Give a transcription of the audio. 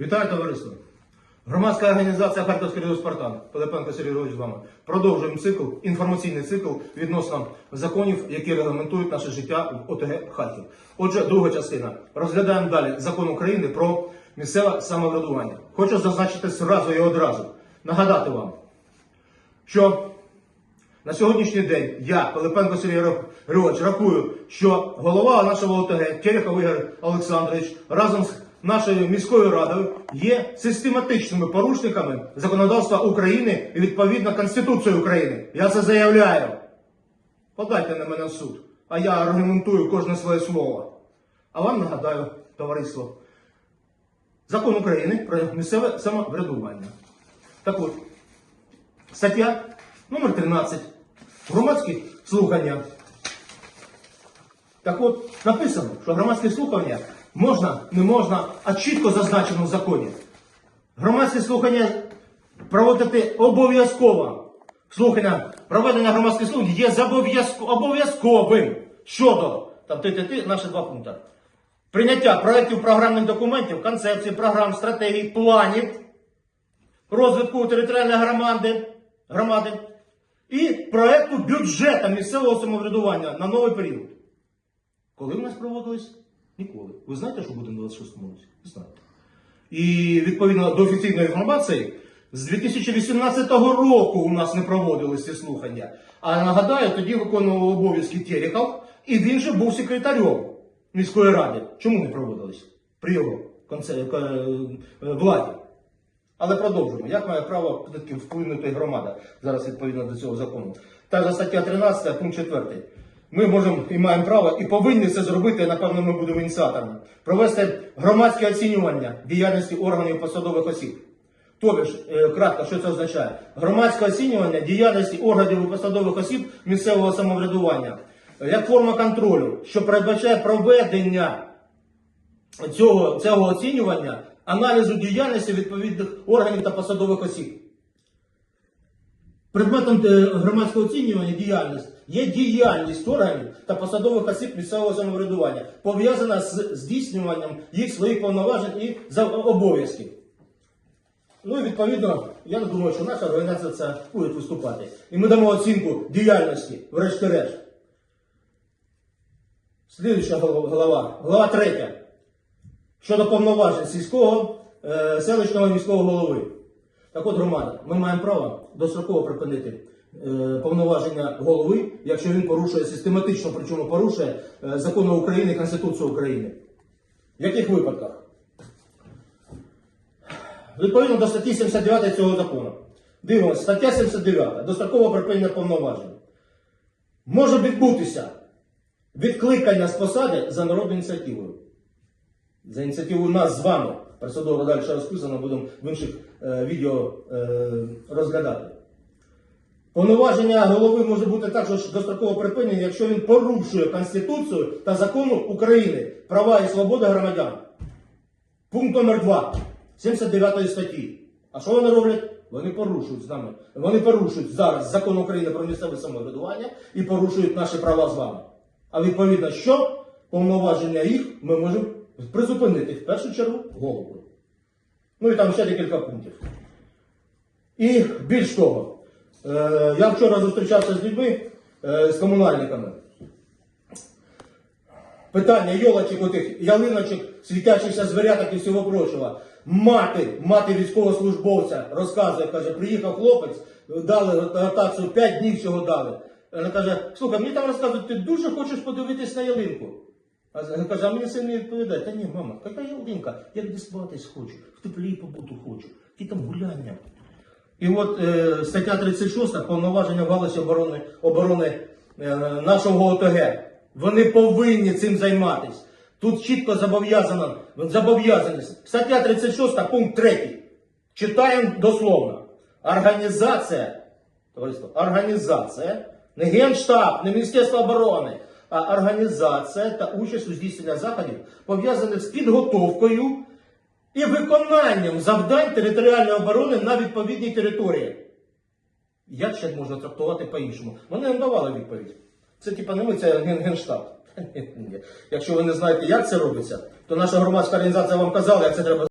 Вітаю товариство! Громадська організація Харківський Ріо Спартан Пилипенко Сергій Григорович з вами. Продовжуємо цикл, інформаційний цикл відносно законів, які регламентують наше життя в ОТГ Харків. Отже, друга частина. Розглядаємо далі закон України про місцеве самоврядування. Хочу зазначити зразу і одразу. Нагадати вам, що на сьогоднішній день я, Пилипенко Сергій Григорович, рахую, що голова нашого ОТГ Терехов Ігор Олександрович разом з нашою міською радою є систематичними порушниками законодавства України і відповідно Конституції України. Я це заявляю. Подайте на мене в суд, а я аргументую кожне своє слово. А вам нагадаю, товариство, закон України про місцеве самоврядування. Так от, Стаття номер 13. Громадські слухання. Так от, написано, що громадські слухання можна, не можна, а чітко зазначено в законі. Громадські слухання проводити обов'язково. Слухання, проведення громадських слухань є обов'язковим щодо, там ти, ти, ти, наші два пункти. Прийняття проєктів програмних документів, концепцій, програм, стратегій, планів розвитку територіальної громади, громади і проекту бюджету місцевого самоврядування на новий період. Коли в нас проводились? Ніколи. Ви знаєте, що буде на 26-му році? Не знаєте. І відповідно до офіційної інформації, з 2018 року у нас не проводились ці слухання. А нагадаю, тоді виконував обов'язки Терехов, і він же був секретарем міської ради. Чому не проводились? При його конце- е, владі. Але продовжуємо. Як має право вплинути громада зараз відповідно до цього закону? Та же стаття 13, пункт 4. Ми можемо і маємо право і повинні це зробити, напевно, ми будемо ініціаторами. Провести громадське оцінювання діяльності органів посадових осіб. Тобі ж, е, кратко, що це означає? Громадське оцінювання діяльності органів і посадових осіб місцевого самоврядування як форма контролю, що передбачає проведення цього, цього оцінювання аналізу діяльності відповідних органів та посадових осіб. Предметом громадського оцінювання діяльності є діяльність органів та посадових осіб місцевого самоврядування, пов'язана з здійснюванням їх своїх повноважень і обов'язків. Ну і відповідно, я не думаю, що наша організація це буде виступати. І ми дамо оцінку діяльності, врешті-решт. Слідуюча голова, голова третя. Щодо повноважень сільського, е, селищного і міського голови. Так от, громада, ми маємо право достроково припинити е, повноваження голови, якщо він порушує систематично, причому порушує е, закони України Конституцію України. В яких випадках? Відповідно до статті 79 цього закону. Дивимося, стаття 79. Дострокове припинення повноважень. Може відбутися відкликання з посади за народною ініціативою. За ініціативою нас з вами. Присадово далі ще розписано, будемо в інших е, відео е, розглядати. Повноваження голови може бути також достроково припинення, якщо він порушує Конституцію та закону України, права і свободи громадян. Пункт номер 2 79 статті. А що вони роблять? Вони порушують з нами. Вони порушують зараз закон України про місцеве самоврядування і порушують наші права з вами. А відповідно, що повноваження їх ми можемо призупинити в першу чергу головою. Ну і там ще декілька пунктів. І більш того, е, я вчора зустрічався з людьми, е, з комунальниками. Питання йолочок, отих ялиночок, світячихся звіряток і всього прочого. Мати, мати військовослужбовця розказує, каже, приїхав хлопець, дали ротацію, 5 днів всього дали. Вона каже, слухай, мені там розказують, ти дуже хочеш подивитись на ялинку. А з- каже, мені син не відповідає. Та ні, мама, яка ялинка? Я десь спатись хочу, в теплі побуту хочу, які там гуляння. І от е, стаття 36 повноваження в галузі оборони, оборони е, нашого ОТГ. Вони повинні цим займатися. Тут чітко зобов'язано, зобов'язаність. Стаття 36, пункт 3. Читаємо дословно. Організація, товариство, організація, не Генштаб, не Міністерство оборони, організація та участь у здійсненні заходів, пов'язаних з підготовкою і виконанням завдань територіальної оборони на відповідній території. Як ще можна трактувати по-іншому? Вони нам давали відповідь. Це типа не ми, це ген- генштаб. Якщо ви не знаєте, як це робиться, то наша громадська організація вам казала, як це треба